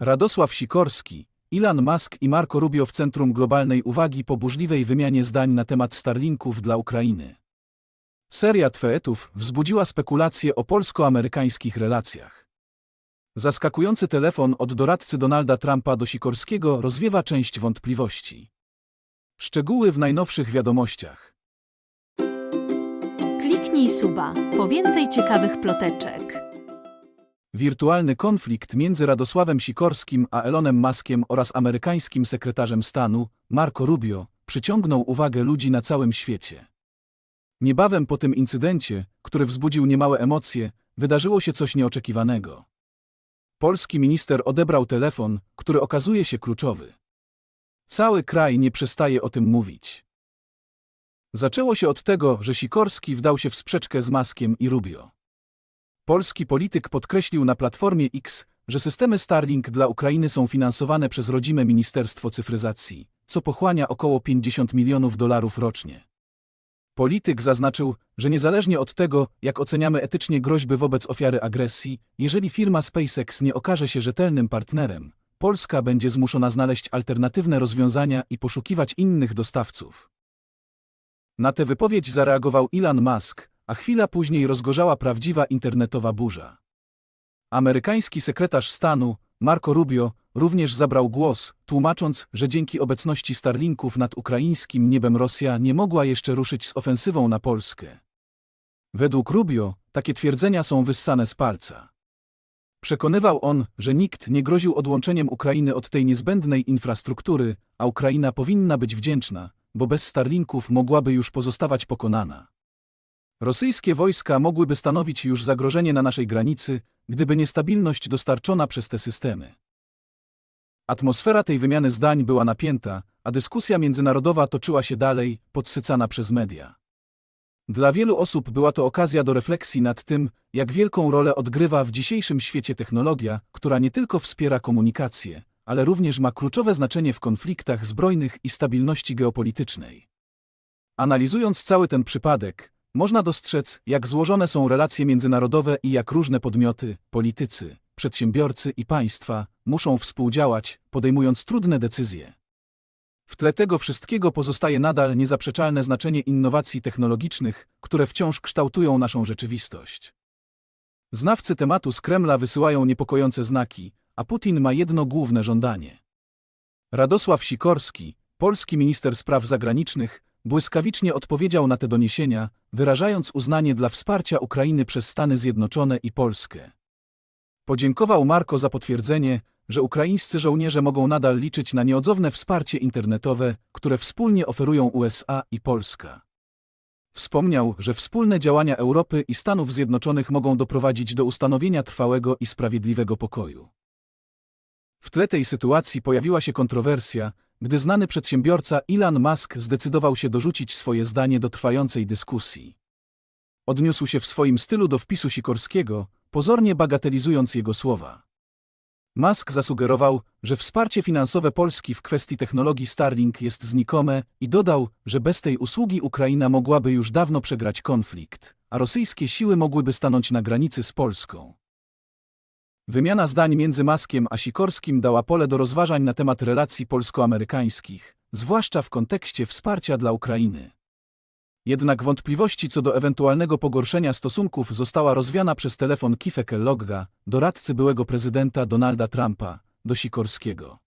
Radosław Sikorski, Elon Musk i Marco Rubio w centrum globalnej uwagi po burzliwej wymianie zdań na temat Starlinków dla Ukrainy. Seria tweetów wzbudziła spekulacje o polsko-amerykańskich relacjach. Zaskakujący telefon od doradcy Donalda Trumpa do Sikorskiego rozwiewa część wątpliwości. Szczegóły w najnowszych wiadomościach. Kliknij suba po więcej ciekawych ploteczek. Wirtualny konflikt między Radosławem Sikorskim a Elonem Muskiem oraz amerykańskim sekretarzem stanu, Marco Rubio, przyciągnął uwagę ludzi na całym świecie. Niebawem po tym incydencie, który wzbudził niemałe emocje, wydarzyło się coś nieoczekiwanego. Polski minister odebrał telefon, który okazuje się kluczowy. Cały kraj nie przestaje o tym mówić. Zaczęło się od tego, że Sikorski wdał się w sprzeczkę z Maskiem i Rubio. Polski polityk podkreślił na Platformie X, że systemy Starlink dla Ukrainy są finansowane przez rodzime Ministerstwo Cyfryzacji, co pochłania około 50 milionów dolarów rocznie. Polityk zaznaczył, że niezależnie od tego, jak oceniamy etycznie groźby wobec ofiary agresji, jeżeli firma SpaceX nie okaże się rzetelnym partnerem, Polska będzie zmuszona znaleźć alternatywne rozwiązania i poszukiwać innych dostawców. Na tę wypowiedź zareagował Elon Musk, a chwila później rozgorzała prawdziwa internetowa burza. Amerykański sekretarz stanu, Marco Rubio, również zabrał głos, tłumacząc, że dzięki obecności Starlinków nad ukraińskim niebem Rosja nie mogła jeszcze ruszyć z ofensywą na Polskę. Według Rubio takie twierdzenia są wyssane z palca. Przekonywał on, że nikt nie groził odłączeniem Ukrainy od tej niezbędnej infrastruktury, a Ukraina powinna być wdzięczna, bo bez Starlinków mogłaby już pozostawać pokonana. Rosyjskie wojska mogłyby stanowić już zagrożenie na naszej granicy, gdyby niestabilność dostarczona przez te systemy. Atmosfera tej wymiany zdań była napięta, a dyskusja międzynarodowa toczyła się dalej, podsycana przez media. Dla wielu osób była to okazja do refleksji nad tym, jak wielką rolę odgrywa w dzisiejszym świecie technologia, która nie tylko wspiera komunikację, ale również ma kluczowe znaczenie w konfliktach zbrojnych i stabilności geopolitycznej. Analizując cały ten przypadek, można dostrzec, jak złożone są relacje międzynarodowe i jak różne podmioty, politycy, przedsiębiorcy i państwa muszą współdziałać, podejmując trudne decyzje. W tle tego wszystkiego pozostaje nadal niezaprzeczalne znaczenie innowacji technologicznych, które wciąż kształtują naszą rzeczywistość. Znawcy tematu z Kremla wysyłają niepokojące znaki, a Putin ma jedno główne żądanie. Radosław Sikorski, polski minister spraw zagranicznych, błyskawicznie odpowiedział na te doniesienia, wyrażając uznanie dla wsparcia Ukrainy przez Stany Zjednoczone i Polskę. Podziękował Marko za potwierdzenie, że ukraińscy żołnierze mogą nadal liczyć na nieodzowne wsparcie internetowe, które wspólnie oferują USA i Polska. Wspomniał, że wspólne działania Europy i Stanów Zjednoczonych mogą doprowadzić do ustanowienia trwałego i sprawiedliwego pokoju. W tle tej sytuacji pojawiła się kontrowersja, gdy znany przedsiębiorca Elon Musk zdecydował się dorzucić swoje zdanie do trwającej dyskusji. Odniósł się w swoim stylu do wpisu Sikorskiego, pozornie bagatelizując jego słowa. Musk zasugerował, że wsparcie finansowe Polski w kwestii technologii Starlink jest znikome i dodał, że bez tej usługi Ukraina mogłaby już dawno przegrać konflikt, a rosyjskie siły mogłyby stanąć na granicy z Polską. Wymiana zdań między Maskiem a Sikorskim dała pole do rozważań na temat relacji polsko-amerykańskich, zwłaszcza w kontekście wsparcia dla Ukrainy. Jednak wątpliwości co do ewentualnego pogorszenia stosunków została rozwiana przez telefon Kiefa Kellogga, doradcy byłego prezydenta Donalda Trumpa, do Sikorskiego.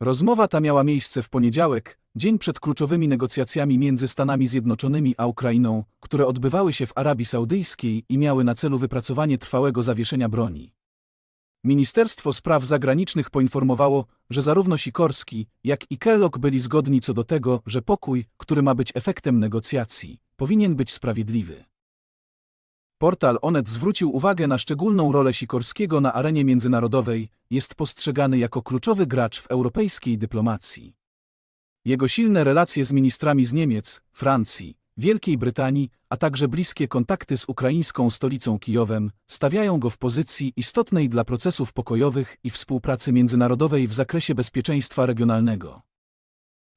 Rozmowa ta miała miejsce w poniedziałek, dzień przed kluczowymi negocjacjami między Stanami Zjednoczonymi a Ukrainą, które odbywały się w Arabii Saudyjskiej i miały na celu wypracowanie trwałego zawieszenia broni. Ministerstwo Spraw Zagranicznych poinformowało, że zarówno Sikorski, jak i Kellogg byli zgodni co do tego, że pokój, który ma być efektem negocjacji, powinien być sprawiedliwy. Portal Onet zwrócił uwagę na szczególną rolę Sikorskiego na arenie międzynarodowej, jest postrzegany jako kluczowy gracz w europejskiej dyplomacji. Jego silne relacje z ministrami z Niemiec, Francji, Wielkiej Brytanii, a także bliskie kontakty z ukraińską stolicą Kijowem stawiają go w pozycji istotnej dla procesów pokojowych i współpracy międzynarodowej w zakresie bezpieczeństwa regionalnego.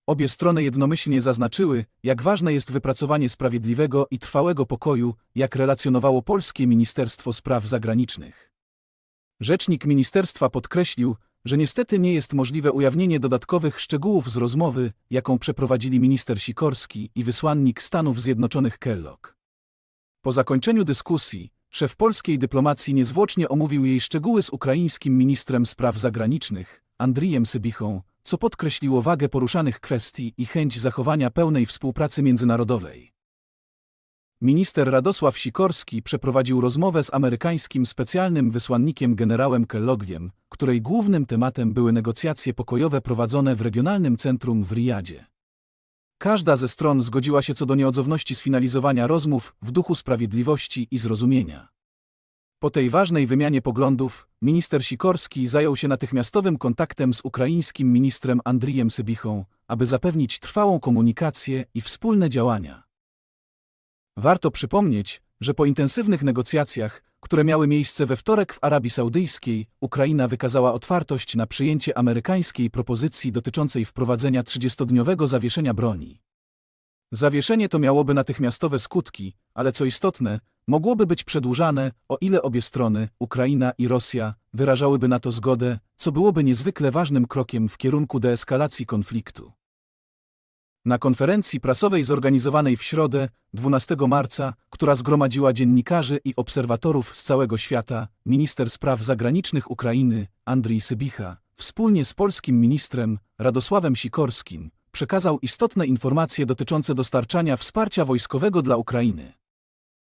Obie strony jednomyślnie zaznaczyły, jak ważne jest wypracowanie sprawiedliwego i trwałego pokoju, jak relacjonowało polskie Ministerstwo Spraw Zagranicznych. Rzecznik ministerstwa podkreślił, że niestety nie jest możliwe ujawnienie dodatkowych szczegółów z rozmowy, jaką przeprowadzili minister Sikorski i wysłannik Stanów Zjednoczonych Kellogg. Po zakończeniu dyskusji, szef polskiej dyplomacji niezwłocznie omówił jej szczegóły z ukraińskim ministrem spraw zagranicznych, Andrijem Sybichą, co podkreśliło wagę poruszanych kwestii i chęć zachowania pełnej współpracy międzynarodowej. Minister Radosław Sikorski przeprowadził rozmowę z amerykańskim specjalnym wysłannikiem generałem Kelloggiem, której głównym tematem były negocjacje pokojowe prowadzone w regionalnym centrum w Riyadzie. Każda ze stron zgodziła się co do nieodzowności sfinalizowania rozmów w duchu sprawiedliwości i zrozumienia. Po tej ważnej wymianie poglądów, minister Sikorski zajął się natychmiastowym kontaktem z ukraińskim ministrem Andrijem Sybichą, aby zapewnić trwałą komunikację i wspólne działania. Warto przypomnieć, że po intensywnych negocjacjach, które miały miejsce we wtorek w Arabii Saudyjskiej, Ukraina wykazała otwartość na przyjęcie amerykańskiej propozycji dotyczącej wprowadzenia 30-dniowego zawieszenia broni. Zawieszenie to miałoby natychmiastowe skutki, ale co istotne, mogłoby być przedłużane, o ile obie strony, Ukraina i Rosja, wyrażałyby na to zgodę, co byłoby niezwykle ważnym krokiem w kierunku deeskalacji konfliktu. Na konferencji prasowej zorganizowanej w środę, 12 marca, która zgromadziła dziennikarzy i obserwatorów z całego świata, minister spraw zagranicznych Ukrainy, Andrii Sybicha, wspólnie z polskim ministrem, Radosławem Sikorskim, przekazał istotne informacje dotyczące dostarczania wsparcia wojskowego dla Ukrainy.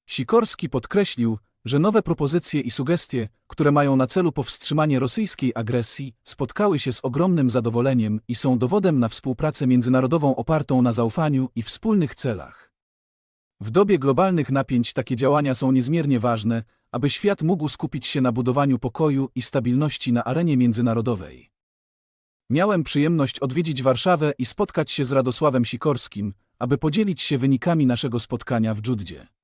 Sikorski podkreślił, że nowe propozycje i sugestie, które mają na celu powstrzymanie rosyjskiej agresji, spotkały się z ogromnym zadowoleniem i są dowodem na współpracę międzynarodową opartą na zaufaniu i wspólnych celach. W dobie globalnych napięć takie działania są niezmiernie ważne, aby świat mógł skupić się na budowaniu pokoju i stabilności na arenie międzynarodowej. Miałem przyjemność odwiedzić Warszawę i spotkać się z Radosławem Sikorskim, aby podzielić się wynikami naszego spotkania w Dżudzie.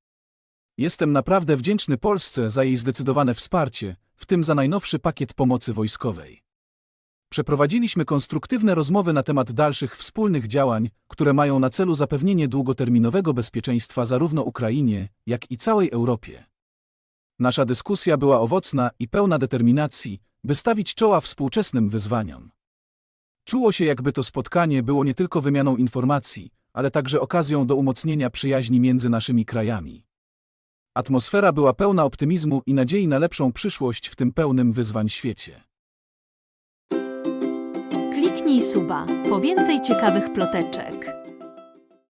Jestem naprawdę wdzięczny Polsce za jej zdecydowane wsparcie, w tym za najnowszy pakiet pomocy wojskowej. Przeprowadziliśmy konstruktywne rozmowy na temat dalszych wspólnych działań, które mają na celu zapewnienie długoterminowego bezpieczeństwa zarówno Ukrainie, jak i całej Europie. Nasza dyskusja była owocna i pełna determinacji, by stawić czoła współczesnym wyzwaniom. Czuło się, jakby to spotkanie było nie tylko wymianą informacji, ale także okazją do umocnienia przyjaźni między naszymi krajami. Atmosfera była pełna optymizmu i nadziei na lepszą przyszłość w tym pełnym wyzwań świecie. Kliknij suba po więcej ciekawych ploteczek.